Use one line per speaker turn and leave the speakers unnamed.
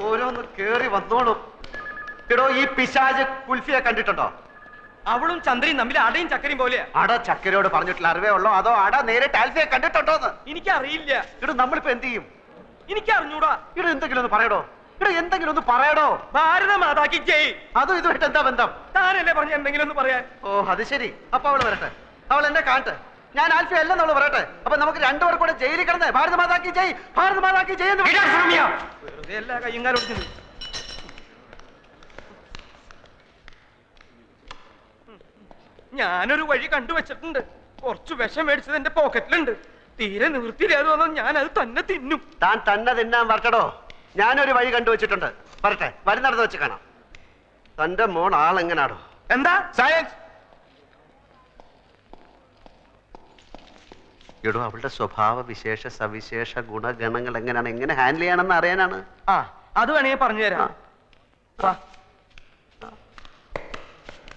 ഓരോന്ന് കേറി വന്നോളും. എടോ ഈ പിശാജ് കുൽഫിയെ കണ്ടിട്ടുണ്ടോ?
അവളും ചന്ദ്രയും തമ്മിൽ അടയും ചക്കരയും പോലെയാ.
അട ചക്കരയോട് പറഞ്ഞിട്ടില്ല അറിവേ ഉള്ളോ. അതോ അട നേരിട്ട് ആൽഫിയെ കണ്ടിട്ടുണ്ടോന്ന്?
എനിക്കറിയില്ല.
ഇടോ നമ്മളിപ്പോ എന്ത് ചെയ്യും?
എനിക്കറിഞ്ഞൂടാ.
ഇവിടെ എന്തെങ്കിലും ഒന്ന് പറയടോ. ഇടോ എന്തെങ്കിലും ഒന്ന് പറയടോ.
ഭാരതമാതാക്കി ജയ്.
അതും ഇതുമായിട്ട് എന്താ ബന്ധം?
താനല്ലേ പറഞ്ഞ എന്തെങ്കിലും ഒന്ന് പറയാൻ?
ഓ അത് ശരി. അപ്പൊ അവൾ വരട്ടെ. അവൾ എന്നെ കാണട്ടെ ഞാൻ ആൽഫി അല്ലെന്നുള്ളു പറയട്ടെ. അപ്പൊ നമുക്ക് രണ്ടുപേർ കൂടെ ജയിലിൽ കിടന്ന് ഭാരതമാതാക്കി ജയ് ഭാരതമാതാക്കി ജയ് എന്ന്
എല്ലാ കയ്യും കാലം ഒടിഞ്ഞത്. ഞാനൊരു വഴി കണ്ടുവച്ചിട്ടുണ്ട് കുറച്ച് വിഷം മേടിച്ചത് എന്റെ പോക്കറ്റിലുണ്ട്. തീരെ നിവൃത്തിയില്ലാതെ വന്നാൽ ഞാൻ അത് തന്നെ തിന്നും.
താൻ തന്നെ തിന്നാൻ വരട്ടടോ. ഞാനൊരു വഴി കണ്ടുവച്ചിട്ടുണ്ട് വരട്ടെ വരുന്നിടത്ത് വെച്ച് കാണാം. തന്റെ മോൾ ആളെങ്ങനാടോ
എന്താ?
സയൻസ് എടോ അവളുടെ സ്വഭാവ വിശേഷ സവിശേഷ ഗുണഗണങ്ങൾ എങ്ങനെയാണ്? എങ്ങനെ ഹാൻഡിൽ ചെയ്യണമെന്ന് അറിയാനാണ്.
ആ അത് വേണമെങ്കിൽ പറഞ്ഞു തരാം